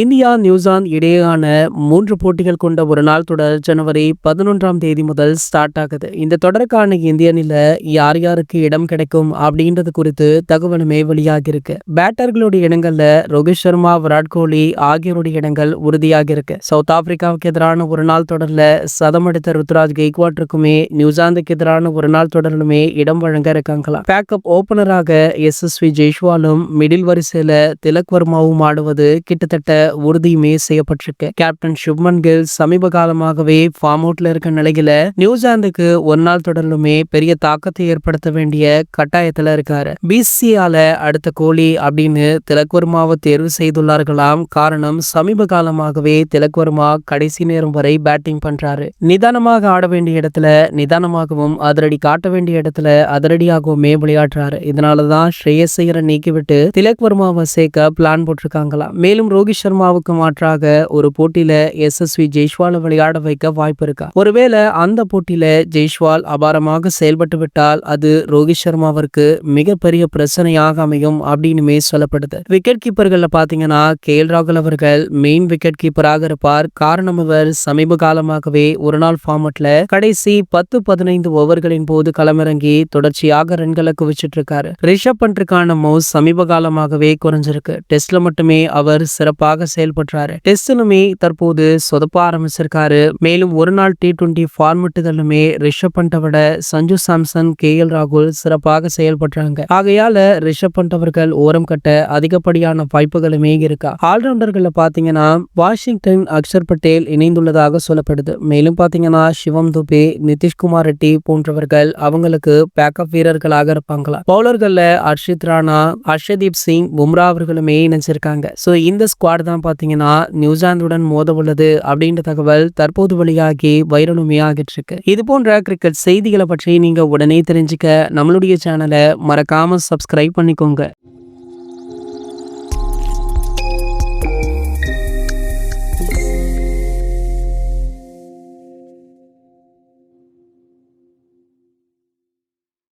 India New Zealand இடையேயான மூன்று போட்டிகள் கொண்ட ஒரு நாள் தொடர் ஜனவரி பதினொன்றாம் தேதி முதல் ஸ்டார்ட் ஆகுது. இந்த தொடருக்கான இந்திய யார் யாருக்கு இடம் கிடைக்கும் அப்படின்றது குறித்து தகவலுமே வெளியாகியிருக்கு பேட்டர்களுடைய இடங்கள்ல ரோஹித் சர்மா விராட் கோலி ஆகியோருடைய இடங்கள் உறுதியாக இருக்கு. சவுத் ஆப்பிரிக்காவுக்கு எதிரான ஒரு நாள் தொடர்ல சதம் அடித்த ருத்ராஜ் கெய்க்வாட்டுக்குமே நியூசிலாந்துக்கு எதிரான ஒரு நாள் தொடரிலுமே இடம் வழங்க இருக்காங்களாம். பேக்கப் ஓபனராக எஸ் எஸ் வி ஜெய்ஷ்வாலும் மிடில் வரிசையில திலக் வர்மாவும் ஆடுவது கிட்டத்தட்ட உறுதியுமே செய்யப்பட்டிருக்கு. கேப்டன் சுப்மன் கில் சமீப காலமாகவே ஃபார்ம் அவுட்ல இருக்க நிலையில நியூசிலாந்துக்கு ஒரு நாள் தொடரிலுமே பெரிய தாக்கத்தை ஏற்படுத்த வேண்டிய கட்டாயத்துல இருக்காரு. பிசிஆல அடுத்த கோலி அப்படின்னு திலக்வர்மாவை தேர்வு செய்துள்ளார்களாம். காரணம் சமீப காலமாகவே திலக்வர்மா கடைசி நேரம் வரை பேட்டிங் பண்றாரு. நிதானமாக ஆட வேண்டிய இடத்துல நிதானமாகவும் அதிரடி காட்ட வேண்டிய இடத்துல அதிரடியாகவுமே விளையாடுறாரு. இதனாலதான் ஸ்ரேயஸ் ஐயரை நீக்கிவிட்டு திலக் வர்மாவை சேர்க்க பிளான் போட்டிருக்காங்களாம். மேலும் ரோஹித் சர்மாவுக்கு மாற்றாக ஒரு போட்டியில எஸ்எஸ்வி ஜெய்ஷ்வாலை விளையாட வைக்க வாய்ப்பு இருக்கா? ஒருவேளை அந்த போட்டியில ஜெய்ஷ்வால் அபாரமாக செயல்பட்டு விட்டால் அது ரோஹித் சர்மாவிற்கு மிகப்பெரிய பிரச்சனையாக அமையும் அப்படின்னுமே சொல்லப்படுது. விக்கெட் கீப்பர்கள்ல பாத்தீங்கன்னா கே எல் ராகுல் அவர்கள் மெயின் விக்கெட் கீப்பராக இருப்பார். காரணம் அவர் சமீப காலமாகவே ஒரு நாள் ஃபார்மட்ல கடைசி பத்து பதினைந்து ஓவர்களின் போது களமிறங்கி தொடர்ச்சியாக ரன்களை குவிச்சிட்டு இருக்காரு ரிஷப் பண்றதுக்கான மவுஸ் சமீப காலமாகவே குறைஞ்சிருக்கு. டெஸ்ட்ல மட்டுமே அவர் சிறப்பாக செயல்படுறாரு. டெஸ்டிலுமே தற்போது சொதப்ப ஆரம்பிச்சிருக்காரு. மேலும் ஒரு நாள் டி டுவெண்டி ஃபார்மெட்டுகளுமே ரிஷப் பண்டை விட சஞ்சு சாம்சன் கே எல் ராகுல் சிறப்பாக செயல்படுறாங்க. ஆகையால ரிஷப் பண்ட் அவர்கள் ஓரம் கட்ட அதிகப்படியான வாய்ப்புகளுமே இருக்கா? ஆல்ரவுண்டர்களை பாத்தீங்கன்னா வாஷிங்டன் அக்ஷர் பட்டேல் இணைந்துள்ளதாக சொல்லப்படுது. மேலும் பாத்தீங்கன்னா சிவம் துபே நிதிஷ்குமார் ரெட்டி போன்றவர்கள் அவங்களுக்கு பேக்கப் வீரர்களாக இருப்பாங்களா? பவுலர்கள்ல அர்ஷித் ராணா ஹர்ஷதீப் சிங் பும்ரா அவர்களுமே இணைஞ்சிருக்காங்க. சோ இந்த ஸ்குவாட் தான் பார்த்தீங்கன்னா நியூசிலாந்துடன் மோத உள்ளது அப்படின்ற தகவல் தற்போது வழியாகி வைரலுமையாகிட்டு இருக்கு. இது போன்ற கிரிக்கெட் செய்திகளை பற்றி நீங்க உடனே தெரிஞ்சுக்க நம்மளுடைய சேனலை மறக்காம சப்ஸ்கிரைப் பண்ணிக்கோங்க.